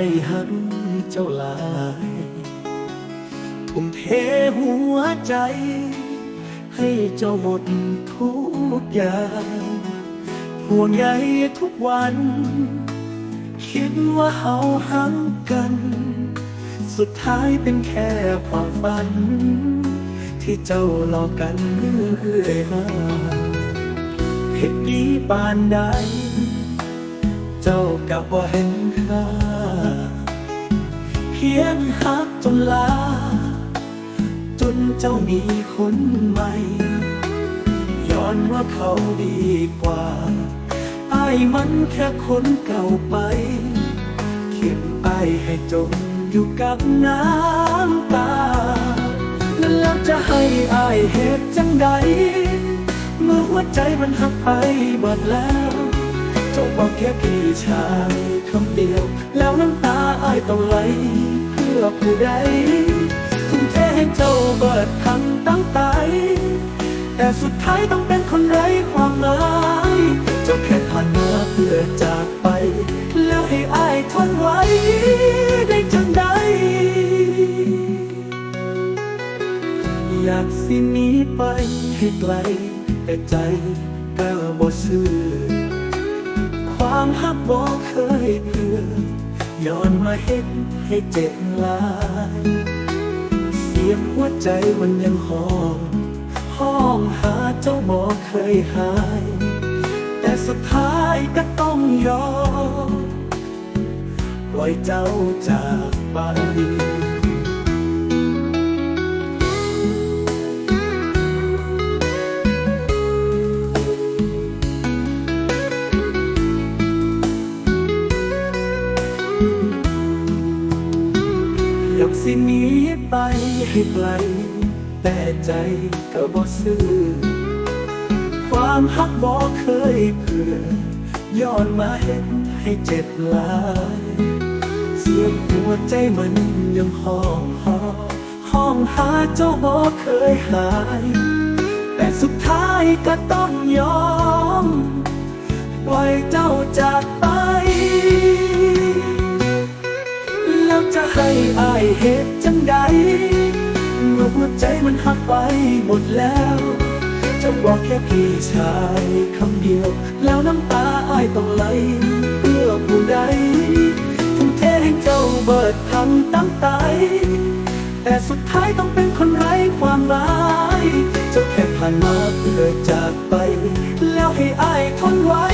ว่าไอ้หักเจ้าหลายทุ่มเทหัวใจ ให้เจ้าหมดทุกอย่างห่วงใยทุกวัน คิดว่าเฮาหักกัน สุดท้ายเป็นแค่ความฝัน ที่เจ้าหลอกกันเรื่อยมาเหตุดีปานใด เจ้ากับว่าเห็นค่า พียงหักจนลา จนเจ้ามีคนใหม่ ย้อนว่าเขาดีกว่าไอ้ายมันแค่คนเก่าไป เขียนไปให้จมอยู่กับน้ำตา แล้วจะให้อายเหตุจังใด เมื่อหัวใจมันหักไปหมดแล้ว เจ้าบอกแค่พี่ชายคำเดียว แล้วน้ำตาอายต้องไหล เพื่อผู้ใดทุ่มเทให้เจ้าเบิดทั้งตั้งใจแต่สุดท้ายต้องเป็นคนไร้ความหมายเจ้าแค่ผ่านมาเพื่อจากไป แล้วให้อายทนไว้ได้จังใดอยากสิหนีไปให้ไกลแต่ใจก็บ่ซื่อามฮักบ่เคยเพื่อย้อนมาเห็นให้เจ็บหลาย เสียงหัวใจมันยังห้อง ห้องหาเจ้าบ่เคยหาย แต่สุดท้ายก็ต้องยอมปล่อยเจ้าจากไป อยากสิหนีไปให้ไกล แต่ใจก็บ่ซื่อ ความฮักบ่เคยเพื่อย้อนมาเห็นให้เจ็บหลาย เสียงหัวใจมันยังห้องห้องห้องหาเจ้าบ่เคยหาย แต่สุดท้ายก็ต้องยอม ปล่อยเจ้าจากไป แล้วจะให้อายเหตุจังใด เมื่อหัวใจมันหักไปหมดแล้ว จะบอกแค่พี่ชายคำเดียว แล้วน้ำตาอายต้องไหลเพื่อผู้ใดทุ่มเทให้เจ้าเบิดทำตั้งใจแต่สุดท้ายต้องเป็นคนไร้ความหมายจ้าแค่ผ่านมาเพื่อจากไป แล้วให้อายทนไว้